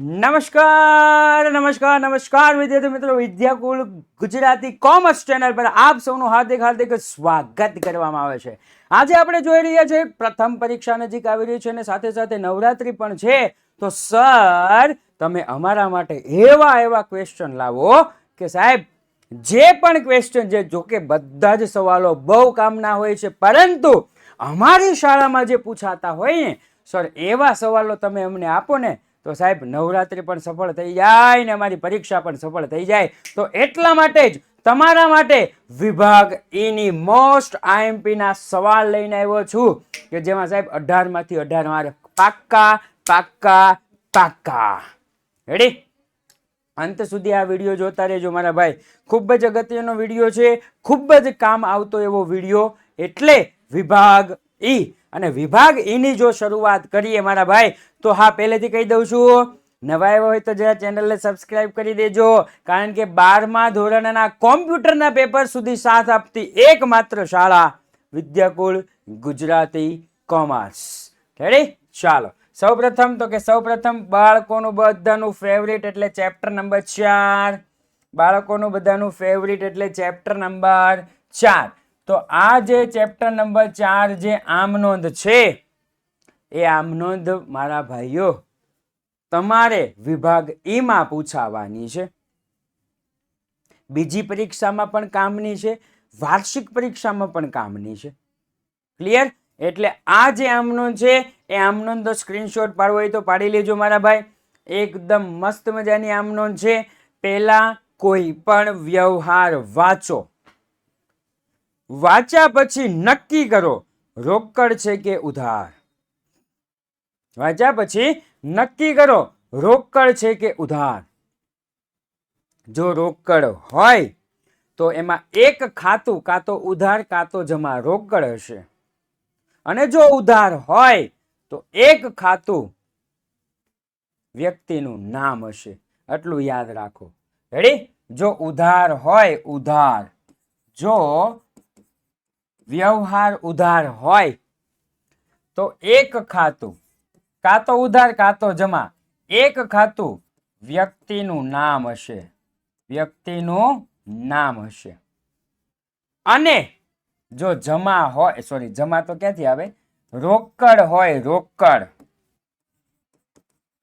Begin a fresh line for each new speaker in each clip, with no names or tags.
નમસ્કાર નમસ્કાર નમસ્કાર વિદ્યાર્થી મિત્રો, વિદ્યાકુલ ગુજરાતી કોમર્સ ચેનલ પર આપ સૌનું હાર્દિક હાર્દિક સ્વાગત કરવામાં આવે છે. આજે આપણે જોઈ રહ્યા છીએ, પ્રથમ પરીક્ષા નજીક આવી રહી છે અને સાથે સાથે નવરાત્રી પણ છે. તો સર, તમે અમારા માટે એવા એવા ક્વેશ્ચન લાવો કે સાહેબ, જે પણ ક્વેશ્ચન છે જોકે બધા જ સવાલો બહુ કામના હોય છે, પરંતુ અમારી શાળામાં જે પૂછાતા હોય ને, સર, એવા સવાલો તમે અમને આપો ને તો સાહેબ, નવરાત્રિ પણ સફળ થઈ જાય ને અમારી પરીક્ષા પણ સફળ થઈ જાય, તો એટલા માટે જ તમારા માટે વિભાગ ઈની મોસ્ટ આઈએમપી ના સવાલ લઈને આવ્યો છું કે જેમાં સાહેબ અઢારમાંથી અઢાર માર્ક. પાક્કા પાક્કા પાક્કા. રેડી અંત સુધી આ વીડિયો જોતા રહેજો મારા ભાઈ. ખૂબ જ અગત્યનો વીડિયો છે. ખૂબ જ કામ આવતો એવો વીડિયો. એટલે વિભાગ ઈ અને વિભાગ ઈની જો શરૂઆત કરીએ મારા ભાઈ, તો હા, પહેલેથી કહી દઉં છું, નવા આવ્યા હોય તો જરા ચેનલને સબસ્ક્રાઇબ કરી દેજો, કારણ કે બારમા ધોરણના કોમ્પ્યુટરના પેપર સુધી સાથ આપતી એકમાત્ર શાળા વિદ્યાકુળ ગુજરાતી કોમર્સ. રેડી ચાલો. સૌપ્રથમ તો કે સૌપ્રથમ બાળકોનું બધાનું ફેવરિટ એટલે ચેપ્ટર નંબર ચાર. બાળકોનું બધાનું ફેવરિટ એટલે ચેપ્ટર નંબર ચાર. તો આ જે ચેપ્ટર નંબર ચાર જે આમનોંધ છે, એ આમનોંધ મારા ભાઈઓ, તમારે વિભાગ ઈમાં પૂછાવાની છે. બીજી પરીક્ષામાં પણ કામની છે, વાર્ષિક પરીક્ષામાં પણ કામની છે. ક્લિયર એટલે આ જે આમનોંધ છે, એ આમનોંધનો સ્ક્રીનશોટ પાડવો હોય તો પાડી લેજો મારા ભાઈ. એકદમ મસ્ત મજાની આમનોંધ છે. પહેલાં કોઈ પણ વ્યવહાર વાંચો. વાંચ્યા પછી નક્કી કરો, રોકડ છે કે ઉધાર? વાંચ્યા પછી નક્કી કરો, રોકડ છે કે ઉધાર? જો રોકડ હોય, તો એમાં એક ખાતું કાં તો ઉધાર કાં તો જમા રોકડ હશે. અને જો ઉધાર હોય, તો એક ખાતું વ્યક્તિનું નામ હશે. આટલું યાદ રાખો. રેડી જો ઉધાર હોય, ઉધાર. જો વ્યવહાર ઉધાર હોય, તો એક ખાતું, કાં તો ઉધાર, કાં તો જમા, એક ખાતું વ્યક્તિનું નામ હશે. વ્યક્તિનું નામ હશે. અને જો જમા હોય સોરી જમા તો ક્યાંથી આવે? રોકડ હોય, રોકડ.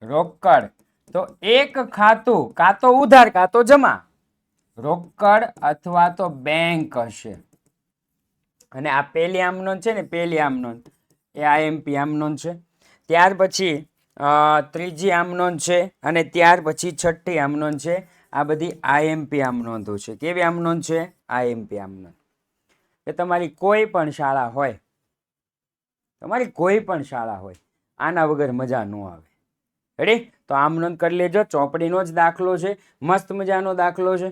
રોકડ. તો એક ખાતું, કાં તો ઉધાર, કાં તો જમા. રોકડ અથવા તો બેંક હશે. અને આ પહેલી આમનોંધ છે ને પહેલી આમનોંધ એ આઈએમપી આમનોંધ છે. ત્યાર પછી ત્રીજી આમનોંધ છે અને ત્યાર પછી છઠ્ઠી આમનોંધ છે. આ બધી આઈએમપી આમનોંધો છે. કેવી આમનોંધ છે? આઈએમપી આમનોંધ કે તમારી કોઈ પણ શાળા હોય, તમારી કોઈ પણ શાળા હોય, આના વગર મજા ન આવે. રેડી તો આમનોંધ કરી લેજો. ચોપડીનો જ દાખલો છે. મસ્ત મજાનો દાખલો છે.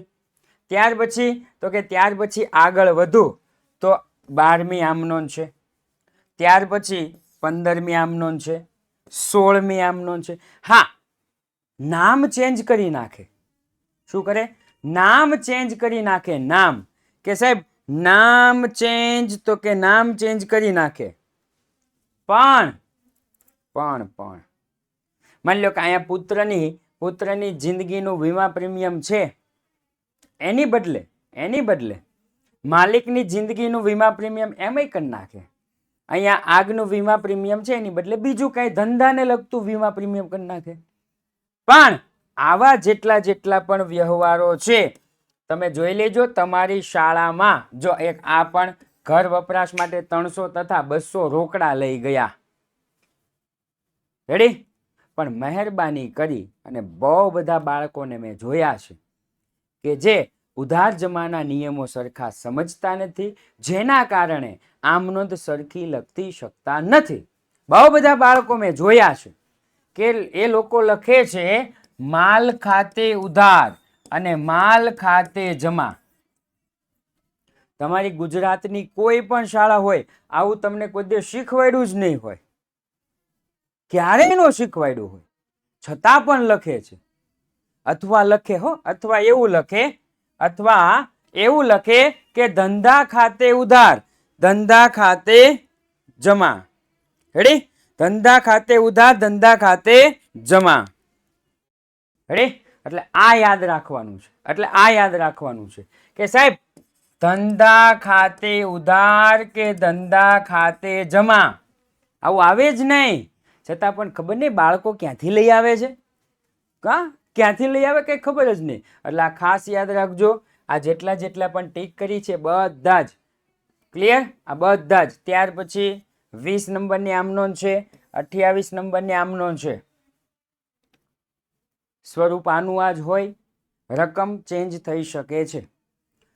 ત્યાર પછી, તો કે ત્યાર પછી આગળ વધુ, તો બારમી આમનોન છે. ત્યાર પછી પંદરમી આમનોન છે. સોળમી આમનોન છે. હા, નામ ચેન્જ કરી નાખે. શું કરે? નામ ચેન્જ કરી નાખે. નામ. કે સાહેબ, નામ ચેન્જ તો કે નામ ચેન્જ કરી નાખે. પણ પણ પણ. માની લો કે અહીંયા પુત્રની પુત્રની જિંદગીનું વીમા પ્રીમિયમ છે. એની બદલે એની બદલે માલિકની જિંદગીનું વીમા પ્રીમિયમ એમય કરી નાખે. અહીંયા આગનું વીમા પ્રીમિયમ છે, એની બદલે બીજું કંઈ ધંધાને લગતું વીમા પ્રીમિયમ કરી નાખે. પણ આવા જેટલા જેટલા પણ વ્યવહારો છે, તમે જોઈ લેજો તમારી શાળામાં જો એક આ પણ ઘર વપરાશ માટે ત્રણસો તથા બસો રોકડા લઈ ગયા. રેડી પણ મહેરબાની કરી અને બહુ બધા બાળકોને મેં જોયા છે કે જે ઉધાર જમાના નિયમો સરખા સમજતા નથી, જેના કારણે આમનોંધ સરખી લખતી શકતા નથી. બહુ બધા બાળકો મેં જોયા છે કે એ લોકો લખે છે, માલ ખાતે ઉધાર અને માલ ખાતે જમા. તમારી ગુજરાતની કોઈ પણ શાળા હોય, આવું તમને કોઈ દિવસ શીખવાડ્યું જ નહીં હોય. ક્યારેય નો શીખવાડ્યું હોય. છતાં પણ લખે છે. અથવા લખે હો, અથવા એવું લખે અથવા એવું લખે કે ધંધા ખાતે ઉધાર, ધંધા ખાતે જમા. રેડી ધંધા ખાતે ઉધાર, ધંધા ખાતે જમા. રેડી એટલે આ યાદ રાખવાનું છે. એટલે આ યાદ રાખવાનું છે કે સાહેબ, ધંધા ખાતે ઉધાર કે ધંધા ખાતે જમા? આવું આવે જ નહીં. છતાં પણ ખબર નહીં બાળકો ક્યાંથી લઈ આવે છે? કા? ક્યાંથી લઈ આવે કંઈ ખબર જ નહીં. એટલે આ ખાસ યાદ રાખજો, આ જેટલા જેટલા પણ ટીક કરી છે બધા જ. ક્લિયર આ બધા જ. ત્યાર પછી વીસ નંબરની આમનોન છે, અઠ્યાવીસ નંબરની આમનોન છે. સ્વરૂપ આનું આ જ હોય, રકમ ચેન્જ થઈ શકે છે.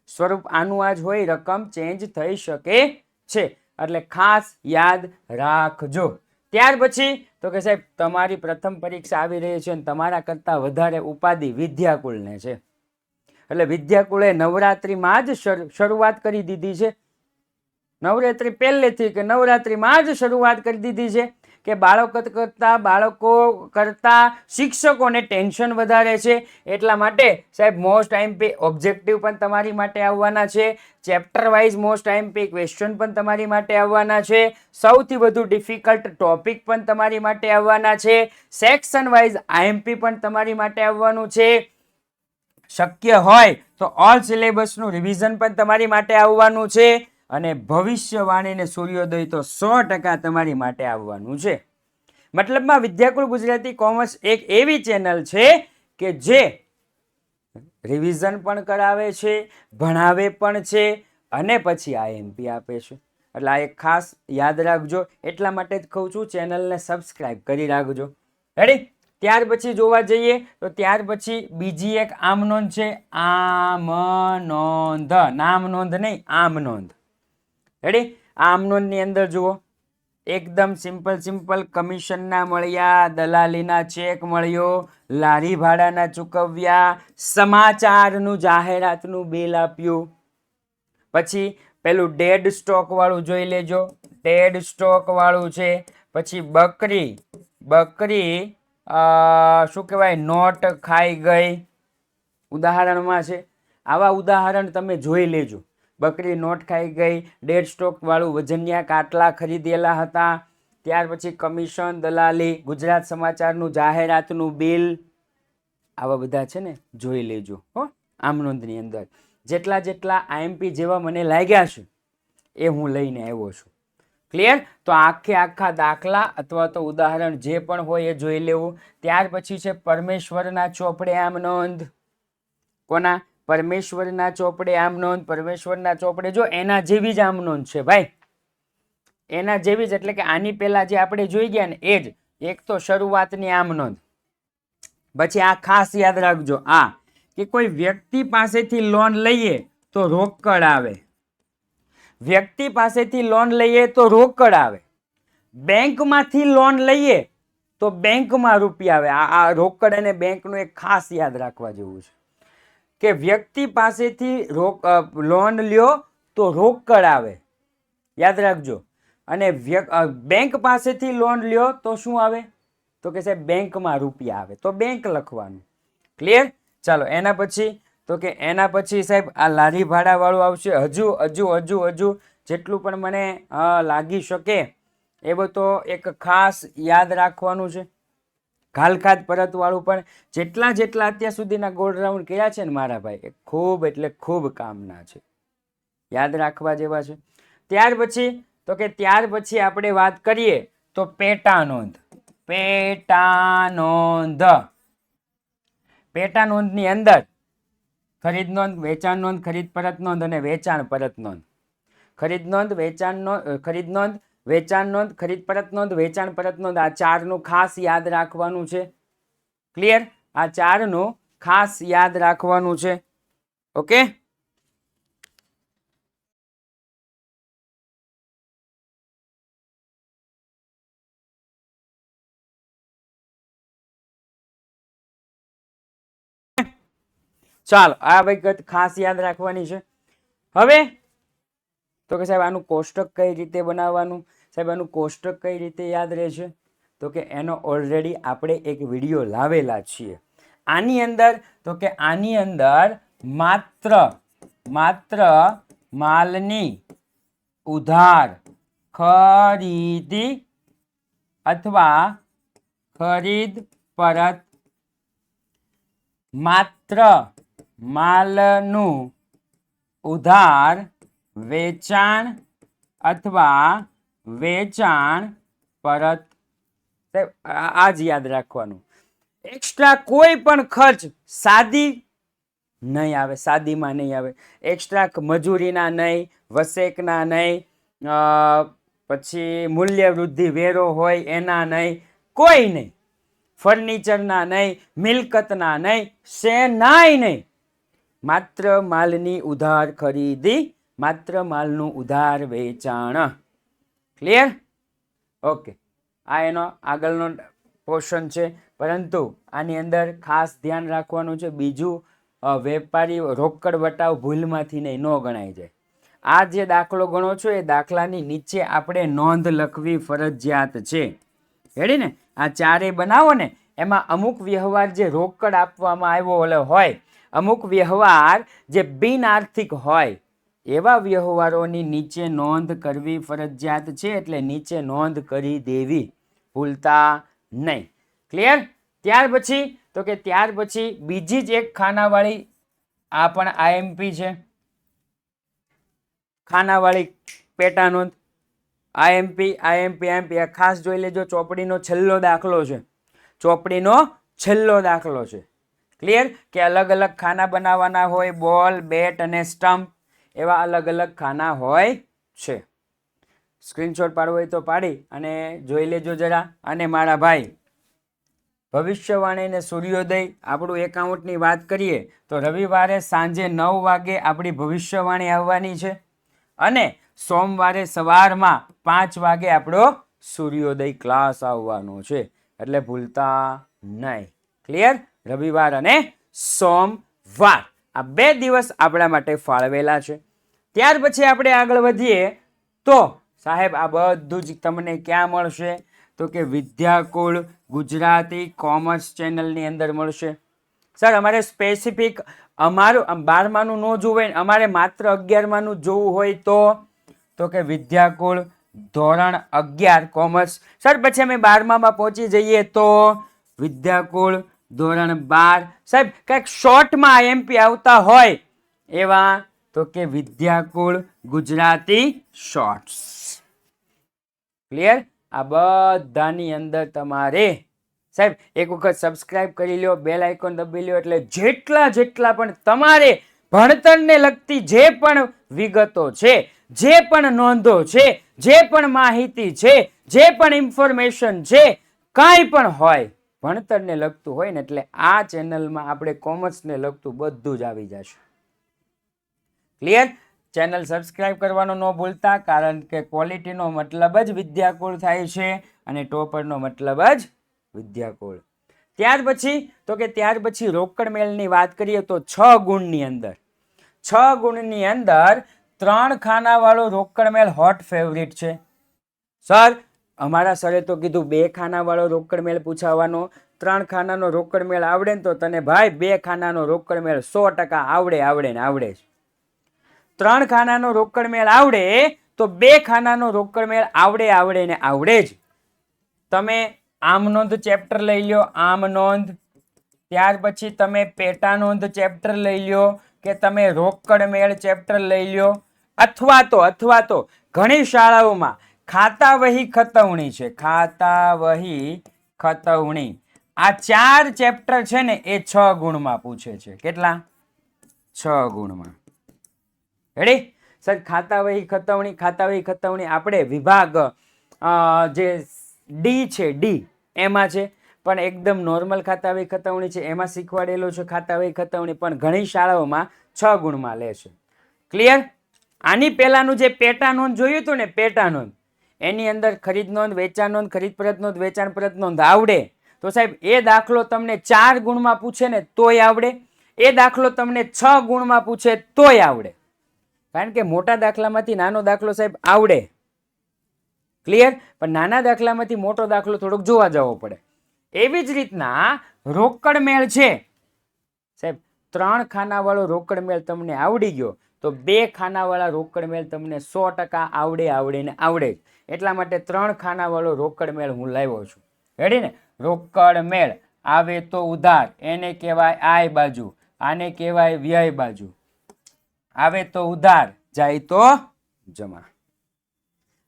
સ્વરૂપ આનું આ જ હોય, રકમ ચેન્જ થઈ શકે છે. એટલે ખાસ યાદ રાખજો. ત્યાર પછી તો કે સાહેબ, તમારી પ્રથમ પરીક્ષા આવી રહી છે અને તમારા કરતાં વધારે ઉપાધિ વિદ્યાકુળને છે. એટલે વિદ્યાકુળે નવરાત્રિમાં જ શરૂ- શરૂઆત કરી દીધી છે. નવરાત્રિ પહેલેથી કે નવરાત્રિમાં જ શરૂઆત કરી દીધી છે. કે બાળકો કરતાં બાળકો કરતાં શિક્ષકોને ટેન્શન વધારે છે. એટલા માટે સાહેબ મોસ્ટ આઈએમપી ઓબ્જેક્ટિવ પણ તમારી માટે આવવાના છે. Chapter wise most IMP question પણ તમારી માટે આવવાના છે. સૌથી વધુ ડિફિકલ્ટ ટોપિક પણ તમારી માટે આવવાના છે. સેક્શન વાઇઝ આઈએમપી પણ તમારી માટે આવવાનું છે. શક્ય હોય તો ઓલ સિલેબસનું રિવિઝન પણ તમારી માટે આવવાનું છે. અને ભવિષ્યવાણીને સૂર્યોદય તો સો ટકા તમારી માટે આવવાનું છે. મતલબમાં વિદ્યાકુળ ગુજરાતી કોમર્સ એક એવી ચેનલ છે કે જે રિવિઝન પણ કરાવે છે, ભણાવે પણ છે અને પછી આઈએમપી આપે છે. એટલે આ એક ખાસ યાદ રાખજો. એટલા માટે જ કહું છું, ચેનલને સબસ્ક્રાઈબ કરી રાખજો. રેડી ત્યાર પછી જોવા જઈએ, તો ત્યાર પછી બીજી એક આમ નોંધ છે, આમ નોંધ. નામ નોંધ નહીં, આમ નોંધ. રેડી આ નોંધની અંદર જુઓ. એકદમ સિમ્પલ સિમ્પલ કમિશનના મળ્યા, દલાલીના ચેક મળ્યો લારી ભાડાના ચૂકવ્યા, સમાચારનું, જાહેરાતનું બિલ આપ્યું. પછી પેલું ડેડ સ્ટોક વાળું જોઈ લેજો. ડેડ સ્ટોક વાળું છે. પછી બકરી બકરી શું કહેવાય, નોટ ખાઈ ગઈ. ઉદાહરણમાં છે. આવા ઉદાહરણ તમે જોઈ લેજો. બકરી નોટ ખાઈ ગઈ, ડેડ સ્ટોકવાળું વજન્યા કાટલા ખરીદેલા હતા. ત્યાર પછી કમિશન, દલાલી, ગુજરાત સમાચારનું જાહેરાતનું બિલ. આવા બધા છે ને, જોઈ લેજો, હો, આમ નોંધની અંદર. જેટલા જેટલા આઈએમપી જેવા મને લાગ્યા છે, એ હું લઈને આવ્યો છું. ક્લિયર? તો આખે આખા દાખલા અથવા તો ઉદાહરણ જે પણ હોય એ જોઈ લેવું. ત્યાર પછી છે પરમેશ્વરના ચોપડે આમ નોંધ. કોના? પરમેશ્વરના ચોપડે આમ નોંધ, પરમેશ્વરના ચોપડે જો એના જેવી જ આમ નોંધ છે ભાઈ. એના જેવી જ એટલે કે આની પહેલા જે આપણે જોઈ ગયા ને એ જ. એક તો શરૂઆતની આમ નોંધ. પછી આ ખાસ યાદ રાખજો, આ કે કોઈ વ્યક્તિ પાસેથી લોન લઈએ તો રોકડ આવે. વ્યક્તિ પાસેથી લોન લઈએ તો રોકડ આવે. બેંકમાંથી લોન લઈએ તો બેંકમાં રૂપિયા આવે. આ રોકડ અને બેંકનું એક ખાસ યાદ રાખવા જેવું છે. કે વ્યક્તિ પાસેથી રોક લોન લ્યો તો રોકડ આવે. યાદ રાખજો. અને બેંક પાસેથી લોન લ્યો તો શું આવે? તો કે સાહેબ બેંકમાં રૂપિયા આવે. તો બેંક લખવાનું. ક્લિયર ચાલો, એના પછી, તો કે એના પછી સાહેબ, આ લારી ભાડાવાળું આવશે. હજુ હજુ હજુ હજુ જેટલું પણ મને લાગી શકે એ બધો એક ખાસ યાદ રાખવાનું છે. ઘાલખાત પરતવાળું પણ જેટલા જેટલા અત્યાર સુધીના ગોળ રાઉન્ડ કર્યા છે ને મારા ભાઈ એ ખૂબ એટલે ખૂબ કામના છે. યાદ રાખવા જેવા છે. ત્યાર પછી, તો કે ત્યાર પછી આપણે વાત કરીએ, તો પેટા નોંધ. પેટા નોંધ. પેટા નોંધની અંદર ખરીદ નોંધ, વેચાણ નોંધ, ખરીદ પરત નોંધ અને વેચાણ પરત નોંધ. ખરીદ નોંધ, વેચાણ નોંધ ખરીદ નોંધ વેચાણ નોંધ, ખરીદ પરત નોંધ, વેચાણ પરત નોંધ, આ ચારનું ખાસ યાદ રાખવાનું છે. ક્લિયર આ ચારનું ખાસ યાદ રાખવાનું છે. ઓકે ચાલો, આ વિગત ખાસ યાદ રાખવાની છે. હવે, તો કે સાહેબ, આનું કોષ્ટક કઈ રીતે બનાવવાનું? સાહેબ, આનું કોષ્ટક કઈ રીતે યાદ રહેશે તો કે એનો ઓલરેડી આપણે એક વીડિયો લાવેલા છીએ. આની અંદર, તો કે આની અંદર માત્ર માત્ર માલની ઉધાર ખરીદી અથવા ખરીદ પરત માત્ર માલનું ઉધાર વેચાણ અથવા વેચાણ, પરત આ જ યાદ રાખવાનું. એક્સ્ટ્રા કોઈ પણ ખર્ચ સાદી નહીં આવે, સાદીમાં નહીં આવે. એક્સ્ટ્રા મજૂરીના નહીં, વસેકના નહીં પછી મૂલ્ય વૃદ્ધિ વેરો હોય એના નહીં, કોઈ નહીં. ફર્નિચરના નહીં, મિલકતના નહીં, શેનાય નહીં. માત્ર માલની ઉધાર ખરીદી, માત્ર માલનું ઉધાર વેચાણ. ક્લિયર ઓકે આ એનો આગળનો પોર્શન છે. પરંતુ આની અંદર ખાસ ધ્યાન રાખવાનું છે. બીજું વેપારી રોકડ વટાવ ભૂલમાંથી નહીં, ન ગણાય જાય. આ જે દાખલો ગણો છો, એ દાખલાની નીચે આપણે નોંધ લખવી ફરજિયાત છે. રેડી ને? આ ચારે બનાવો ને, એમાં અમુક વ્યવહાર જે રોકડ આપવામાં આવ્યો હોય, અમુક વ્યવહાર જે બિન આર્થિક હોય એવા વ્યવહારોની નીચે નોંધ કરવી ફરજિયાત છે એટલે નીચે નોંધ કરી દેવી. ભૂલતા નહીં. ક્લિયર ત્યાર પછી, તો કે ત્યાર પછી બીજી જ એક ખાનાવાળી આ પણ આઈએમપી છે. ખાનાવાળી પેટા નોંધ. આઈએમપી આઈએમપી આઈએમપી આ ખાસ જોઈ લેજો, ચોપડીનો છેલ્લો દાખલો છે. ચોપડીનો છેલ્લો દાખલો છે. ક્લિયર કે અલગ અલગ ખાના બનાવવાના હોય, બોલ, બેટ અને સ્ટમ્પ. એવા અલગ અલગ ખાના હોય છે. સ્ક્રીનશોટ પાડવો હોય તો પાડી અને જોઈ લેજો જરા. અને મારા ભાઈ, ભવિષ્યવાણી અને સૂર્યોદય આપણું એકાઉન્ટની વાત કરીએ તો રવિવારે સાંજે નવ વાગે આપણી ભવિષ્યવાણી આવવાની છે. અને સોમવારે સવારમાં પાંચ વાગે આપણો સૂર્યોદય ક્લાસ આવવાનો છે. એટલે ભૂલતા નહીં. ક્લિયર રવિવાર અને સોમવાર. આ બે દિવસ આપણા માટે ફાળવેલા છે. ત્યાર પછી આપણે આગળ વધીએ તો સાહેબ, આ બધું જ તમને ક્યાં મળશે? તો કે વિદ્યાકુળ ગુજરાતી કોમર્સ ચેનલની અંદર મળશે. સર, અમારે સ્પેસિફિક અમારું બારમાનું ન જોવે, અમારે માત્ર અગિયારમાનું જોવું હોય તો? તો કે વિદ્યાકુળ ધોરણ અગિયાર કોમર્સ. સર, પછી અમે બારમામાં પહોંચી જઈએ તો? વિદ્યાકુળ ધોરણ બાર. સાહેબ, કંઈક શોર્ટમાં એમપી આવતા હોય એવા તો કે વિદ્યાકુળ ગુજરાતી શોર્ટ્સ. ક્લિયર આ બધાની અંદર તમારે સાહેબ, એક વખત સબસ્ક્રાઇબ કરી લ્યો બેલ આઇકોન દબી લ્યો એટલે જેટલા જેટલા પણ તમારે ભણતરને લગતી જે પણ વિગતો છે, જે પણ નોંધો છે, જે પણ માહિતી છે, જે પણ ઇન્ફોર્મેશન છે, કાંઈ પણ હોય ભણતરને લગતું હોય ને એટલે આ ચેનલમાં આપણે કોમર્સને લગતું બધું જ આવી જશે. ક્લિયર ચેનલ સબસ્ક્રાઇબ કરવાનું ન ભૂલતા, કારણ કે ક્વોલિટીનો મતલબ જ વિદ્યાકુળ થાય છે અને ટોપરનો મતલબ જ વિદ્યાકુળ. ત્યાર પછી, તો કે ત્યાર પછી રોકડ મેળની વાત કરીએ તો છ ગુણની અંદર. છ ગુણની અંદર ત્રણ ખાનાવાળો રોકડ મેળ હોટ ફેવરિટ છે. સર અમારા સરે તો કીધું, બે ખાનાવાળો રોકડ મેળ પૂછાવાનો, ત્રણ ખાનાનો રોકડ મેળ આવડે ને તો તને ભાઈ બે ખાનાનો રોકડ મેળ સો ટકા આવડે આવડે ને આવડે જ. ત્રણ ખાનાનો રોકડ મેળ આવડે, તો બે ખાનાનો રોકડ મેળ આવડે આવડે ને આવડે જ. તમે આમ નોંધ ચેપ્ટર લઈ લ્યો, આમ નોંધ. ત્યાર પછી તમે પેટા નોંધ ચેપ્ટર લઈ લ્યો કે તમે રોકડ મેળ ચેપ્ટર લઈ લ્યો. અથવા તો અથવા તો ઘણી શાળાઓમાં ખાતા વહી ખતવણી છે. ખાતા વહી ખતવણી. આ ચાર ચેપ્ટર છે ને, એ છ ગુણમાં પૂછે છે. કેટલા? છ ગુણમાં. રેડી સર ખાતા વહી ખતવણી ખાતા વહી ખતવણી આપણે વિભાગ જે ડી છે ડી એમાં છે. પણ એકદમ નોર્મલ ખાતા વહી ખતવણી છે. એમાં શીખવાડેલું છે ખાતા વહી ખતવણી, પણ ઘણી શાળાઓમાં છ ગુણમાં લે છે. ક્લિયર આની પહેલાંનું જે પેટા નોંધ જોયું હતું ને, પેટા નોંધ. એની અંદર ખરીદ નોંધ, વેચાણ નોંધ, ખરીદ પરત નોંધ, વેચાણ પરત નોંધ આવડે, તો સાહેબ, એ દાખલો તમને ચાર ગુણમાં પૂછે ને તોય આવડે, એ દાખલો તમને છ ગુણમાં પૂછે તોય આવડે. કારણ કે મોટા દાખલામાંથી નાનો દાખલો સાહેબ આવડે. ક્લિયર પણ નાના દાખલામાંથી મોટો દાખલો થોડોક જોવા જવો પડે. એવી જ રીતના રોકડ મેળ છે. સાહેબ, ત્રણ ખાનાવાળો રોકડ મેળ તમને આવડી ગયો, તો બે ખાનાવાળા રોકડ મેળ તમને સો ટકા આવડે આવડે ને આવડે એટલા માટે ત્રણ ખાનાવાળો રોકડ મેળ હું લાવ્યો છું. રેડી ને? રોકડ મેળ. આવે તો ઉધાર. એને કહેવાય આય બાજુ. આને કહેવાય વ્યય બાજુ. આવે તો ઉધાર, જાય તો જમા.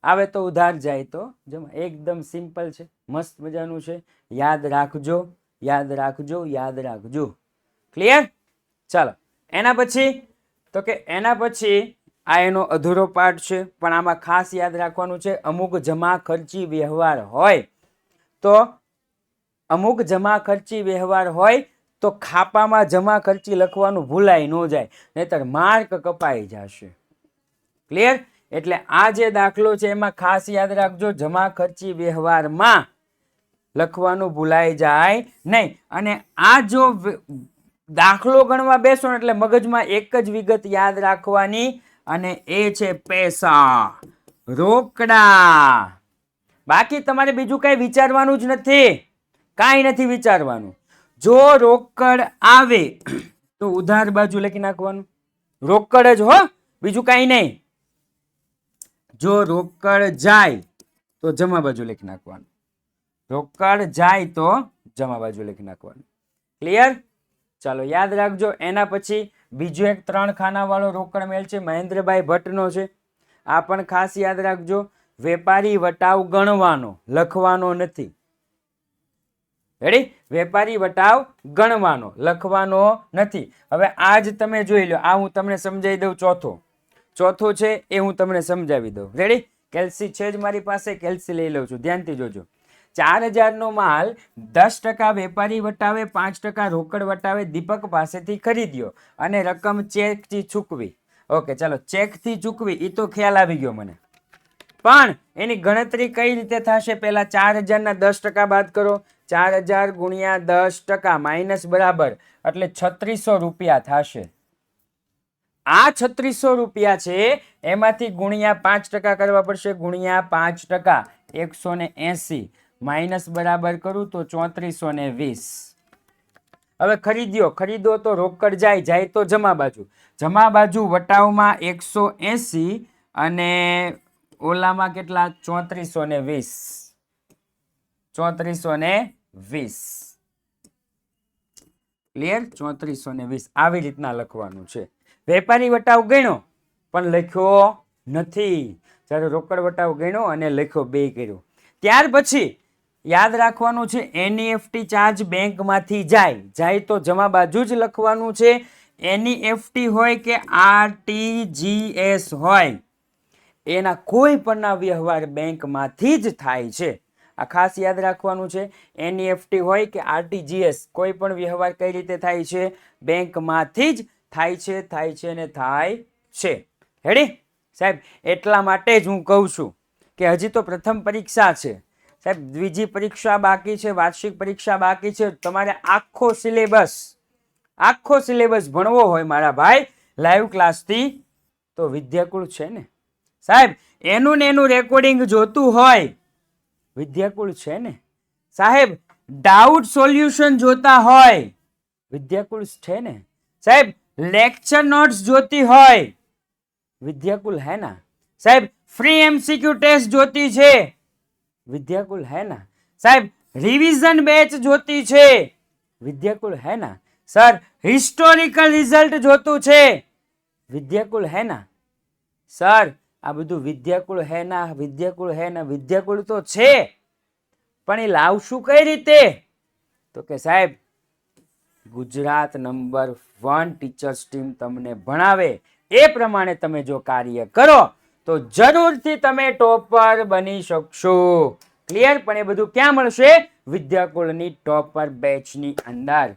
આવે તો ઉધાર, જાય તો જમા. એકદમ સિમ્પલ છે. મસ્ત મજાનું છે. યાદ રાખજો યાદ રાખજો યાદ રાખજો. ક્લિયર ચાલો. એના પછી, તો કે એના પછી આ એનો અધૂરો પાઠ છે, પણ આમાં ખાસ યાદ રાખવાનું છે, અમુક જમા ખર્ચી વ્યવહાર હોય તો, અમુક જમા ખર્ચી વ્યવહાર હોય તો ખાપામાં જમા ખર્ચી લખવાનું ભૂલાય ન જાય, નહીતર માર્ક કપાઈ જશે. ક્લિયર એટલે આ જે દાખલો છે, એમાં ખાસ યાદ રાખજો, જમા ખર્ચી વ્યવહારમાં લખવાનું ભૂલાઈ જાય નહીં. અને આ જો દાખલો ગણવા બેસો એટલે મગજમાં એક જ વિગત યાદ રાખવાની અને એ છે પૈસા. રોકડા. બાકી તમારે બીજું કઈ વિચારવાનું જ નથી. કાંઈ નથી વિચારવાનું. જો રોકડ આવે, તો ઉધાર બાજુ લખી નાખવાનું. રોકડ જ હો, બીજું કાંઈ નહીં. જો રોકડ જાય, તો જમા બાજુ લખી નાખવાનું. રોકડ જાય, તો જમા બાજુ લખી નાખવાનું. ક્લિયર ચાલો યાદ રાખજો. એના પછી બીજો એક ત્રણ ખાનાવાળો રોકડ મેલ છે, મહેન્દ્રભાઈ ભટ્ટનો છે. આ પણ ખાસ યાદ રાખજો, વેપારી વટાવ ગણવાનો, લખવાનો નથી. રેડી વેપારી વટાવ ગણવાનો, લખવાનો નથી. હવે આ જ તમે જોઈ લો, આ હું તમને સમજાવી દઉં ચોથો. ચોથો છે એ હું તમને સમજાવી દઉં. રેડી કેલ્સી છે જ મારી પાસે, કેલ્સી લઈ લઉં છું. ધ્યાનથી જોજો. ચાર હજારનો માલ દસ ટકા વેપારી વટાવે, પાંચ ટકા રોકડ વટાવે દીપક પાસેથી ખરીદ્યો અને રકમ ચેકથી ચૂકવી. ઓકે, ચાલો, ચેકથી ચૂકવી એ તો ખ્યાલ આવી ગયો મને. પણ એની ગણતરી કઈ રીતે થશે? પહેલાં ચાર હજારના દસ ટકા બાદ કરો. ચાર હજાર ગુણ્યા દસ ટકા માઇનસ બરાબર. એટલે છત્રીસો રૂપિયા થશે. આ છત્રીસો રૂપિયા છે, એમાંથી ગુણ્યા પાંચ ટકા કરવા પડશે. ગુણ્યા પાંચ ટકા, એકસો ને એસી. માઇનસ બરાબર કરું તો ચોત્રીસો ને વીસ. હવે ખરીદ્યો ખરીદો તો રોકડ જાય જાય તો જમા બાજુ. જમા બાજુ વટાવમાં એકસો એસી અને ઓલામાં કેટલા? ચોત્રીસો ને વીસ. ચોત્રીસો ને વીસ. ક્લિયર? ચોત્રીસો ને વીસ. આવી રીતના લખવાનું છે. વેપારી વટાવ ગણ્યો, પણ લખ્યો નથી. જ્યારે રોકડ વટાવ ગણ્યો અને લખ્યો બે કર્યો. ત્યાર પછી યાદ રાખવાનું છે એનઈએફટી ચાર્જ બેંકમાંથી જાય. જાય તો જમા બાજુ જ લખવાનું છે એનઈએફટી હોય કે આરટીજીએસ હોય. એના કોઈ પણના વ્યવહાર બેંકમાંથી જ થાય છે. આ ખાસ યાદ રાખવાનું છે એનઈએફટી હોય કે આરટીજીએસ કોઈ પણ વ્યવહાર કઈ રીતે થાય છે? બેંકમાંથી જ થાય છે થાય છે ને થાય છે. હેડી સાહેબ, એટલા માટે જ હું કહું છું કે હજી તો પ્રથમ પરીક્ષા છે. સાહેબ બીજી પરીક્ષા બાકી છે, વાર્ષિક પરીક્ષા બાકી છે. તમારે આખો સિલેબસ આખો સિલેબસ ભણવો હોય મારા ભાઈ, લાઈવ ક્લાસથી તો વિદ્યાકુળ છે ને? સાહેબ, એનું ને એનું રેકોર્ડિંગ જોતું હોય, વિદ્યાકુળ છે ને? સાહેબ ડાઉટ સોલ્યુશન જોતા હોય, વિદ્યાકુળ છે ને? સાહેબ લેક્ચર નોટ્સ જોતી હોય વિદ્યાકુલ હે ના? સાહેબ ફ્રી એમસીક્યુ ટેસ્ટ જોતી છે. વિદ્યાકુલ હે ના? સાહેબ રિવિઝન બેચ જોતી છે. વિદ્યાકુલ હે ના? સર હિસ્ટોરિકલ રિઝલ્ટ જોતું છે. વિદ્યાકુલ હે ના? સર આ બધું વિદ્યાકુળ હે ના વિદ્યાકુળ હે ના વિદ્યાકુળ તો છે. પણ એ લાવશું કઈ રીતે? તો કે સાહેબ, Gujarat number one teachers team તમને ભણાવે. એ પ્રમાણે તમે જો કાર્ય કરો. તો જરૂરથી તમે ટોપર બની શકશો. ક્લિયર પણ એ બધું ક્યાં મળશે? વિદ્યાકુળની ટોપર બેચની અંદર.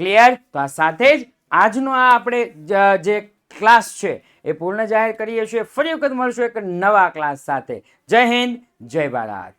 ક્લિયર તો આ સાથે જ આજનો આ આપણે જે ક્લાસ છે, એ પૂર્ણ જાહેર કરીએ છીએ. ફરી વખત મળશું એક નવા ક્લાસ સાથે. જય હિન્દ, જય ભારત.